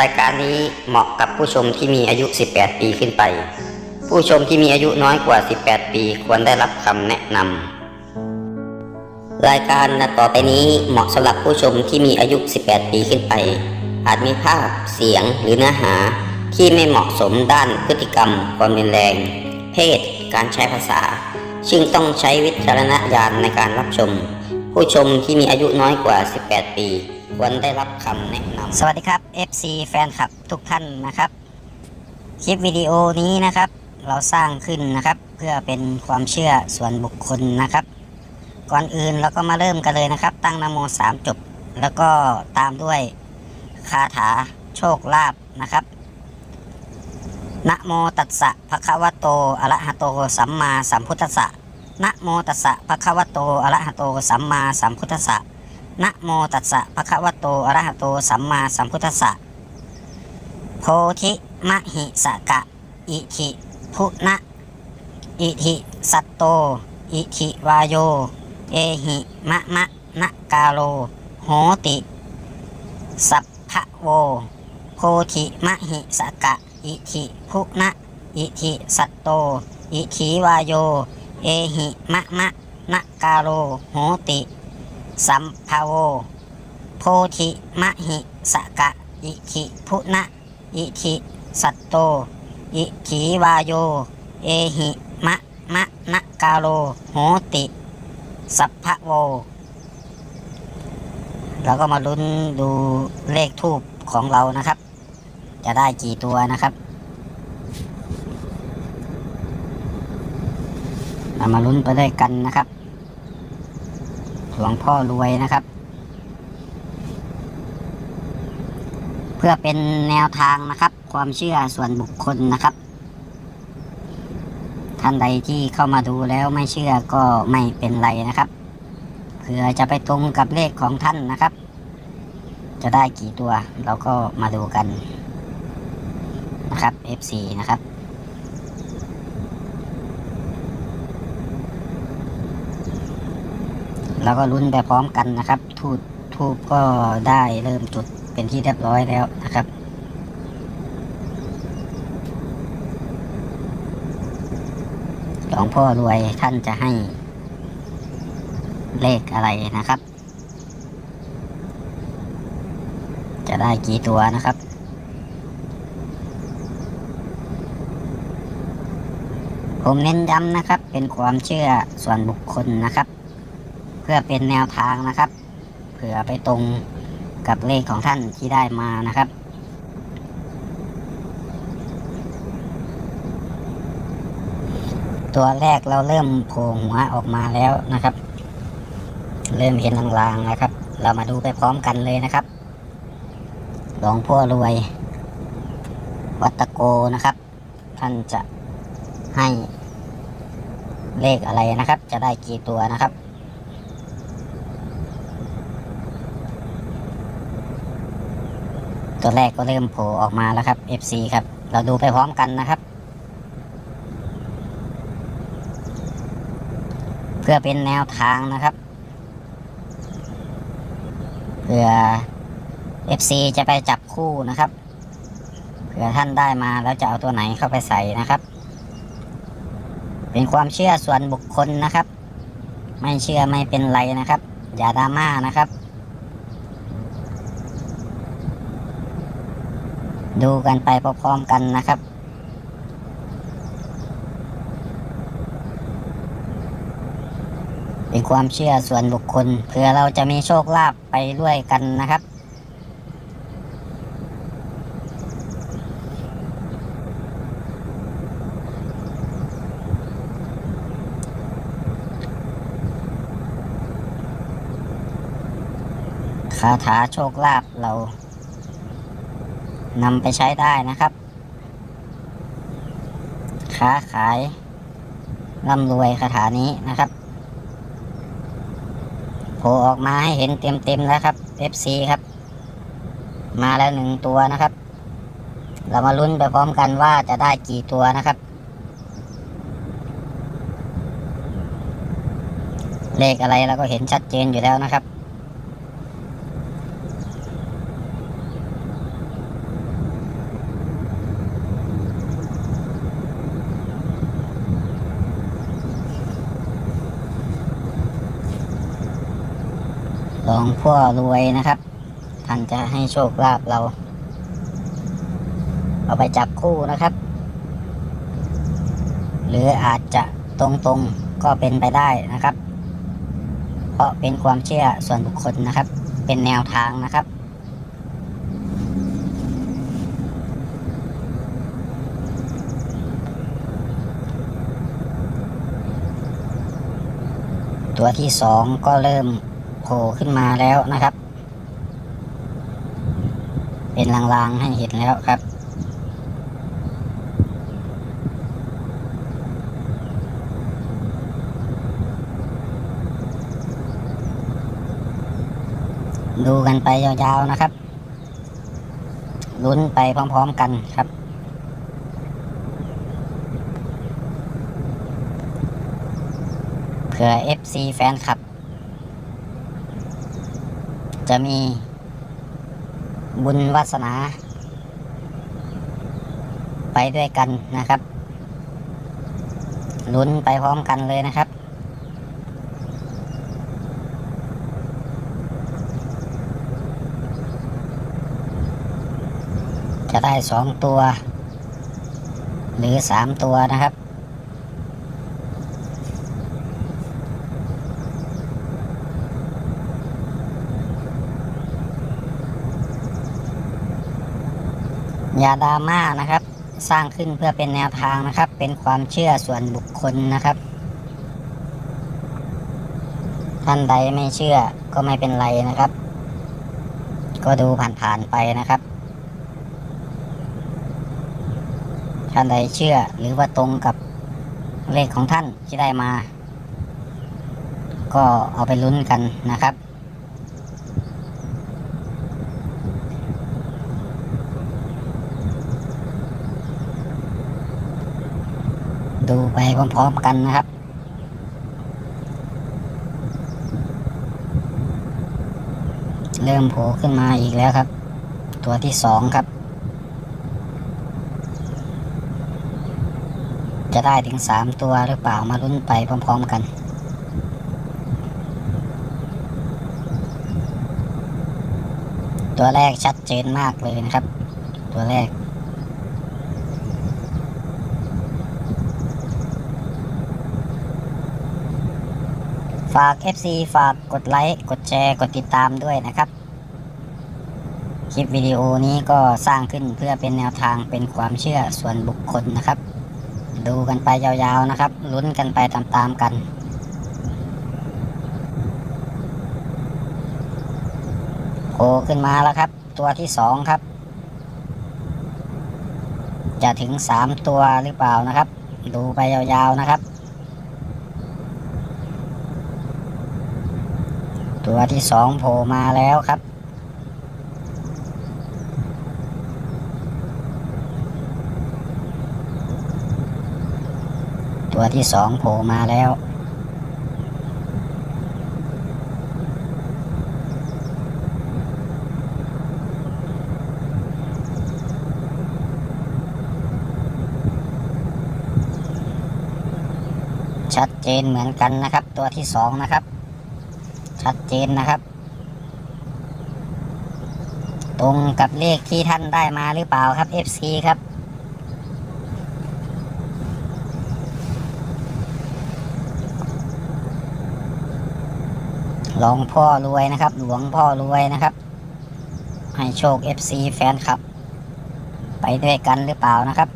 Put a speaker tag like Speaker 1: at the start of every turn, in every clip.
Speaker 1: รายการนี้เหมาะกับผู้ชมที่มีอายุ 18 ปีขึ้นไป ผู้ชมที่มีอายุน้อยกว่า 18 ปีควรได้รับคำแนะนำ รายการต่อไปนี้เหมาะสำหรับผู้ชมที่มีอายุ 18 ปีขึ้นไป อาจมีภาพ เสียงหรือเนื้อหาที่ไม่เหมาะสมด้านพฤติกรรม ความรุนแรง เพศ การใช้ภาษา ซึ่งต้องใช้วิจารณญาณในการรับชม ผู้ชมที่มีอายุน้อยกว่า 18 ปี ควรได้รับคำแนะนำสวัสดีครับ FC แฟนคลับทุกท่านนะครับ คลิปวิดีโอนี้นะครับ เราสร้างขึ้นนะครับ เพื่อเป็นความเชื่อส่วนบุคคลนะครับ ก่อนอื่นเราก็มาเริ่มกันเลยนะครับ ตั้งนโมสามจบ แล้วก็ตามด้วยคาถาโชคลาภนะครับนะโมตัสสะภะคะวะโตอะระหะโต สัมมาสัมพุทธัสสะนะโมตัสสะภะคะวะโตอะระหะโต สัมมาสัมพุทธัสสะ นะโมตัสสะภะคะวะโตอะระหะโตสัมมาสัมพุทธัสสะโพธิมหิสกะ อิทิพุนะอิทิสัตโต อิทิวายโย เอหิมะมะนะกาโล โหติ สัพพะโว โพธิมหิสกะ อิทิพุนะอิทิสัตโต อิทิวายโย เอหิมะมะนะกาโล โหติ สัมภะโว โพธิมหิสกะ อิทิพุนะอิทิสัตโต อิขีวาโย เอหิมะมะนะกาโลโหติ สัพพะโว เราก็มาลุ้นดูเลขทูบของเรานะครับ จะได้กี่ตัวนะครับเรามาลุ้นไปด้วยกันนะครับ หลวงพ่อรวยนะครับ เพื่อเป็นแนวทางนะครับ ความเชื่อส่วนบุคคลนะครับ ท่านใดที่เข้ามาดูแล้วไม่เชื่อก็ไม่เป็นไรนะครับเผื่อจะไปตรงกับเลขของท่านนะครับ จะได้กี่ตัวเราก็มาดูกันนะครับ F4 นะครับ แล้วก็ลุ้นไปพร้อมกันนะครับ ทูบทูบก็ได้เริ่มจุดเป็นที่เรียบร้อยแล้วนะครับหลวงพ่อรวยท่านจะให้เลขอะไรนะครับ จะได้กี่ตัวนะครับผมเน้นย้ำนะครับ เป็นความเชื่อส่วนบุคคลนะครับ เพื่อเป็นแนวทางนะครับ เผื่อไปตรงกับเลขของท่านที่ได้มานะครับ ตัวแรกเราเริ่มโผล่หัวออกมาแล้วนะครับ เริ่มเห็นลางๆนะครับ เรามาดูไปพร้อมกันเลยนะครับหลวงพ่อรวย วัตโกนะครับ ท่านจะให้เลขอะไรนะครับ จะได้กี่ตัวนะครับ ตัวแรกก็เริ่มโผล่ออกมาแล้วครับ FC ครับ เราดูไปพร้อมกันนะครับ เพื่อเป็นแนวทางนะครับเพื่อ FC จะไปจับคู่นะครับเผื่อท่านได้มาแล้วจะเอาตัวไหนเข้าไปใส่นะครับ เป็นความเชื่อส่วนบุคคลนะครับ ไม่เชื่อไม่เป็นไรนะครับ อย่าดราม่านะครับ ดูกันไปพร้อมๆกันนะครับ เป็นความเชื่อส่วนบุคคลเพื่อเราจะมีโชคลาภไปด้วยกันนะครับคาถาโชคลาภเรา นำไปใช้ได้นะครับ ค้าขายร่ำรวยคาถานี้นะครับโผล่ออกมาให้เห็นเต็มๆแล้วครับ FC ครับ มาแล้วหนึ่งตัวนะครับ เรามาลุ้นไปพร้อมกันว่าจะได้กี่ตัวนะครับ เลขอะไรเราก็เห็นชัดเจนอยู่แล้วนะครับ
Speaker 2: หลวงพ่อรวยนะครับ ท่านจะให้โชคลาภเรา เอาไปจับคู่นะครับ หรืออาจจะตรงๆก็เป็นไปได้นะครับ เพราะเป็นความเชื่อส่วนบุคคลนะครับ เป็นแนวทางนะครับตัวที่สองก็เริ่ม โผล่ขึ้นมาแล้วนะครับ เป็นลางๆให้เห็นแล้วครับ ดูกันไปยาวๆนะครับลุ้นไปพร้อมๆกันครับเผื่อ FC แฟนคลับ จะมีบุญวาสนา ไปด้วยกันนะครับลุ้นไปพร้อมกันเลยนะครับ จะได้สองตัว หรือสามตัวนะครับ อย่าดราม่านะครับ สร้างขึ้นเพื่อเป็นแนวทางนะครับ เป็นความเชื่อส่วนบุคคลนะครับ ท่านใดไม่เชื่อก็ไม่เป็นไรนะครับ ก็ดูผ่านๆไปนะครับ ท่านใดเชื่อหรือว่าตรงกับเลขของท่านที่ได้มา ก็เอาไปลุ้นกันนะครับ ดูไปพร้อมๆกันนะครับเริ่มโผล่ขึ้นมาอีกแล้วครับ ตัวที่สองครับ จะได้ถึงสามตัวหรือเปล่ามาลุ้นไปพร้อมๆกัน ตัวแรกชัดเจนมากเลยนะครับ ตัวแรก ฝาก FC ฝากกดไลค์ กดแชร์ กดติดตามด้วยนะครับ คลิปวิดีโอนี้ก็สร้างขึ้นเพื่อเป็นแนวทางเป็นความเชื่อส่วนบุคคลนะครับ ดูกันไปยาวๆนะครับ ลุ้นกันไปตามๆกันโผล่ขึ้นมาแล้วครับ ตัวที่สองครับ จะถึงสามตัวหรือเปล่านะครับ ดูไปยาวๆนะครับ ตัวที่สองโผล่มาแล้วครับ ตัวที่สองโผล่มาแล้ว ชัดเจนเหมือนกันนะครับ ตัวที่สองนะครับ ชัดเจนนะครับ ตรงกับเลขที่ท่านได้มาหรือเปล่าครับ FC ครับหลวงพ่อรวยนะครับ หลวงพ่อรวยนะครับ ให้โชค FC แฟนคลับ ไปด้วยกันหรือเปล่านะครับ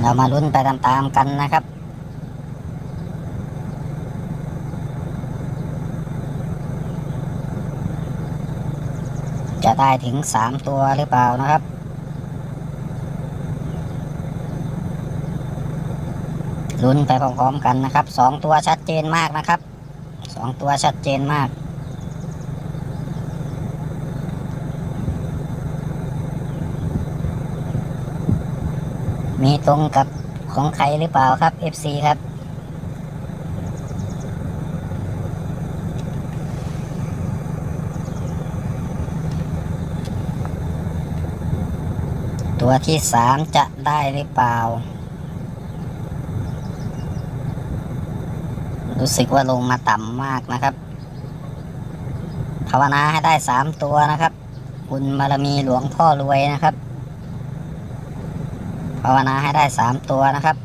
Speaker 2: เรามาลุ้นไปตามๆกันนะครับ จะได้ถึงสามตัวหรือเปล่านะครับลุ้นไปพร้อมๆกันนะครับสองตัวชัดเจนมากนะครับสองตัวชัดเจนมาก มีตรงกับของใครหรือเปล่าครับ FC ครับ ตัวที่สามจะได้หรือเปล่า รู้สึกว่าลงมาต่ำมากนะครับภาวนาให้ได้สามตัวนะครับบุญบารมีหลวงพ่อรวยนะครับ ภาวนาให้ได้สามตัวนะครับ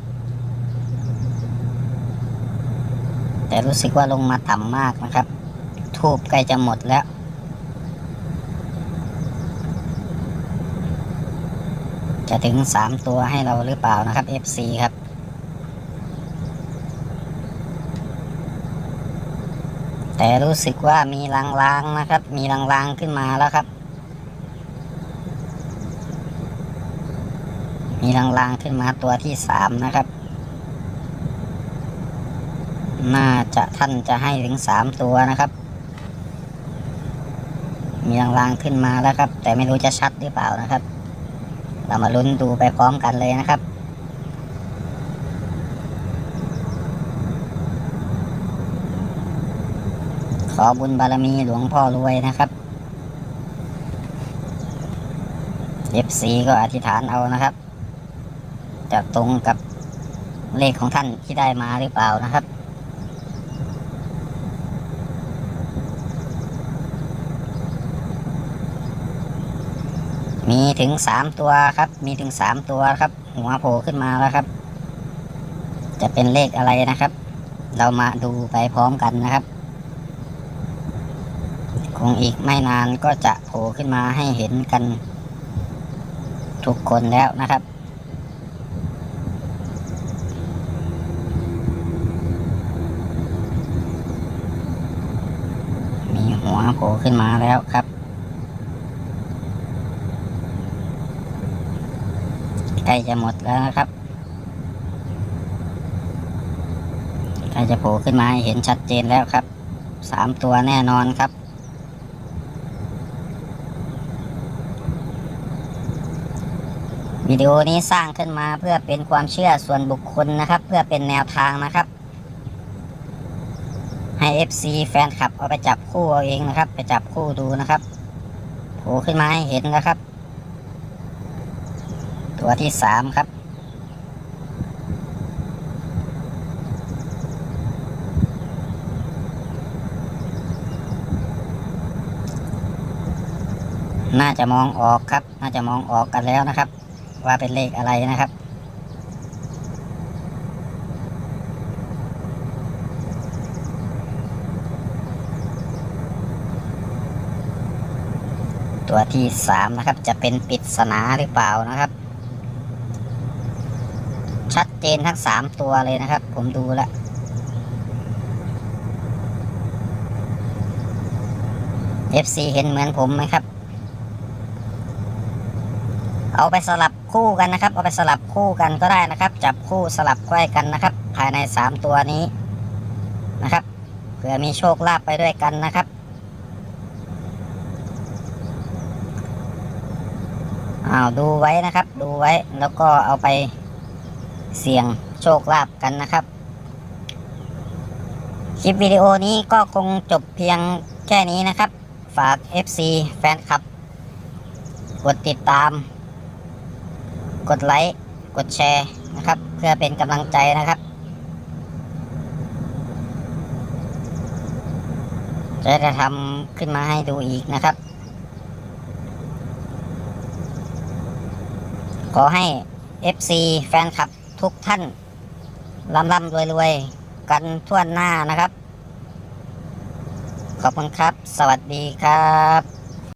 Speaker 2: แต่รู้สึกว่าลงมาต่ำมากนะครับ ทูบใกล้จะหมดแล้ว จะถึงสามตัวให้เราหรือเปล่านะครับ FC ครับแต่รู้สึกว่ามีลางๆนะครับ มีลางๆขึ้นมาแล้วครับ ลางๆขึ้นมาตัวที่สามนะครับ น่าจะท่านจะให้ถึงสามตัวนะครับ มีลางๆขึ้นมาแล้วครับ แต่ไม่รู้จะชัดหรือเปล่านะครับ เรามาลุ้นดูไปพร้อมกันเลยนะครับขอบุญบารมีหลวงพ่อรวยนะครับ FC ก็อธิษฐานเอานะครับ จะตรงกับเลขของท่านที่ได้มาหรือเปล่านะครับ มีถึงสามตัวครับ มีถึงสามตัวครับ หัวโผล่ขึ้นมาแล้วครับ จะเป็นเลขอะไรนะครับ เรามาดูไปพร้อมกันนะครับ คงอีกไม่นานก็จะโผล่ขึ้นมาให้เห็นกันทุกคนแล้วนะครับ มีหัว โผล่ขึ้นมาแล้วครับ ใกล้จะหมดแล้วนะครับใกล้จะโผล่ขึ้นมาเห็นชัดเจนแล้วครับสามตัวแน่นอนครับวิดีโอนี้สร้างขึ้นมาเพื่อเป็นความเชื่อส่วนบุคคลนะครับ เพื่อเป็นแนวทางนะครับ ให้ FC แฟนคลับเอาไปจับคู่เอาเองนะครับ ไปจับคู่ดูนะครับโผล่ขึ้นมาให้เห็นนะครับ ตัวที่สามครับ น่าจะมองออกครับ น่าจะมองออกกันแล้วนะครับ ว่าเป็นเลขอะไรนะครับ ตัวที่สามนะครับ จะเป็นปริศนาหรือเปล่านะครับ ชัดเจนทั้งสามตัวเลยนะครับ ผมดูแล้ว FC เห็นเหมือนผมไหมครับ เอาไปสลับคู่กันนะครับ เอาไปสลับคู่กันก็ได้นะครับ จับคู่สลับไขว้กันนะครับ ภายในสามตัวนี้นะครับ เผื่อมีโชคลาภไปด้วยกันนะครับ อ้าวดูไว้นะครับ ดูไว้แล้วก็เอาไปเสี่ยงโชคลาภกันนะครับ คลิปวิดีโอนี้ก็คงจบเพียงแค่นี้นะครับ ฝาก FC แฟนคลับ กดติดตาม กดไลค์ กดแชร์นะครับ เพื่อเป็นกำลังใจนะครับจะทำขึ้นมาให้ดูอีกนะครับ ขอให้ FC แฟนคลับทุกท่านร่ำร่ำรวยรวยๆกันทั่วหน้านะครับ ขอบคุณครับ สวัสดีครับ